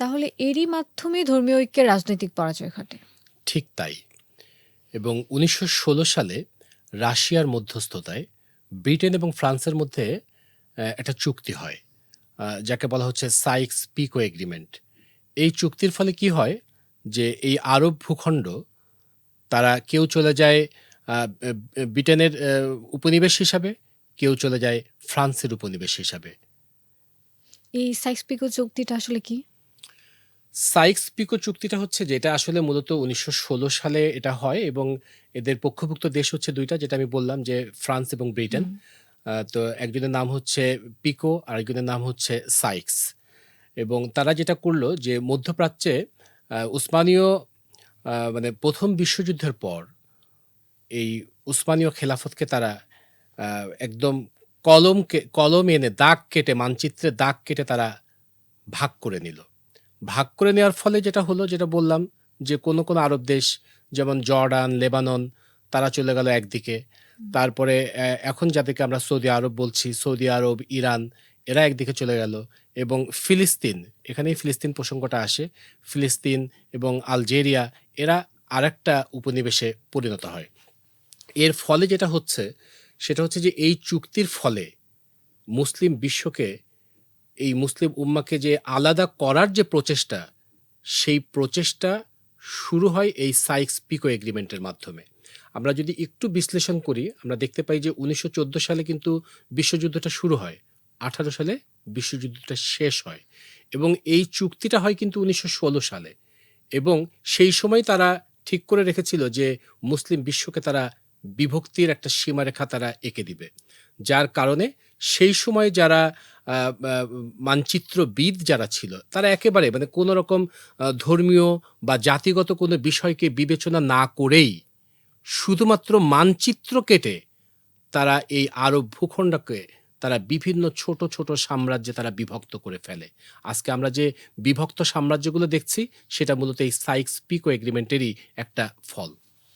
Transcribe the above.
তাহলে এরই মাধ্যমে ধর্মীয় ঐক্যের রাজনৈতিক পরাজয় ঘটে। ঠিক তাই। এবং উনিশশো ষোলো সালে রাশিয়ার মধ্যস্থতায় ব্রিটেন এবং ফ্রান্সের মধ্যে একটা চুক্তি হয় যাকে বলা হচ্ছে সাইক্স পিকো এগ্রিমেন্ট। এই চুক্তির ফলে কি হয় যে এই আরব ভূখণ্ড তারা কেউ চলে যায় ব্রিটেনের উপনিবেশ হিসাবে কেউ চলে যায় ফ্রান্সের উপনিবেশ হিসাবে। এই সাইক্স পিকো চুক্তিটা আসলে কি? সাইক্স পিকো চুক্তিটা হচ্ছে যেটা আসলে মূলত উনিশশো ষোলো সালে এটা হয় এবং এদের পক্ষভুক্ত দেশ হচ্ছে দুইটা যেটা আমি বললাম যে ফ্রান্স এবং ব্রিটেন। তো একজনের নাম হচ্ছে পিকো আর একজনের নাম হচ্ছে সাইক্স। এবং তারা যেটা করল যে মধ্যপ্রাচ্যে উসমানীয় মানে প্রথম বিশ্বযুদ্ধের পর এই উসমানীয় খেলাফতকে তারা একদম কলমকে কলম এনে দাগ কেটে মানচিত্রে দাগ কেটে তারা ভাগ করে নিল। ভাগ করে নেওয়ার ফলে যেটা হলো যেটা বললাম যে কোনো কোনো আরব দেশ যেমন জর্ডান লেবানন তারা চলে গেল একদিকে। তারপরে এখন যাদেরকে আমরা সৌদি আরব বলছি সৌদি আরব ইরান এরা একদিকে চলে গেল। এবং ফিলিস্তিন এখানেই ফিলিস্তিন প্রসঙ্গটা আসে। ফিলিস্তিন এবং আলজেরিয়া এরা আরেকটা উপনিবেশে পরিণত হয়। এর ফলে যেটা হচ্ছে সেটা হচ্ছে যে এই চুক্তির ফলে মুসলিম বিশ্বকে এই মুসলিম উম্মাকে যে আলাদা করার যে প্রচেষ্টা, সেই প্রচেষ্টা শুরু হয় এই সাইক্স পিকো এগ্রিমেন্টের মাধ্যমে। আমরা যদি একটু বিশ্লেষণ করি, আমরা দেখতে পাই যে উনিশশো চোদ্দ সালে কিন্তু বিশ্বযুদ্ধটা শুরু হয়, আঠারো সালে বিশ্বযুদ্ধটা শেষ হয় এবং এই চুক্তিটা হয় কিন্তু উনিশশো ষোলো সালে এবং সেই সময় তারা ঠিক করে রেখেছিল যে মুসলিম বিশ্বকে তারা বিভক্তির একটা সীমারেখা তারা এঁকে দিবে, যার কারণে সেই সময় যারা মানচিত্রবিদ যারা ছিল, তারা একেবারে মানে কোনো রকম ধর্মীয় বা জাতিগত কোনো বিষয়কে বিবেচনা না করেই শুধুমাত্র মানচিত্র কেটে তারা এই আরব ভূখণ্ডকে তারা বিভিন্ন ছোট ছোট সাম্রাজ্যে তারা বিভক্ত করে ফেলে। আজকে আমরা যে বিভক্ত সাম্রাজ্যগুলো দেখছি, সেটা মূলত এই সাইক্স পিকো এগ্রিমেন্টেরই একটা ফল।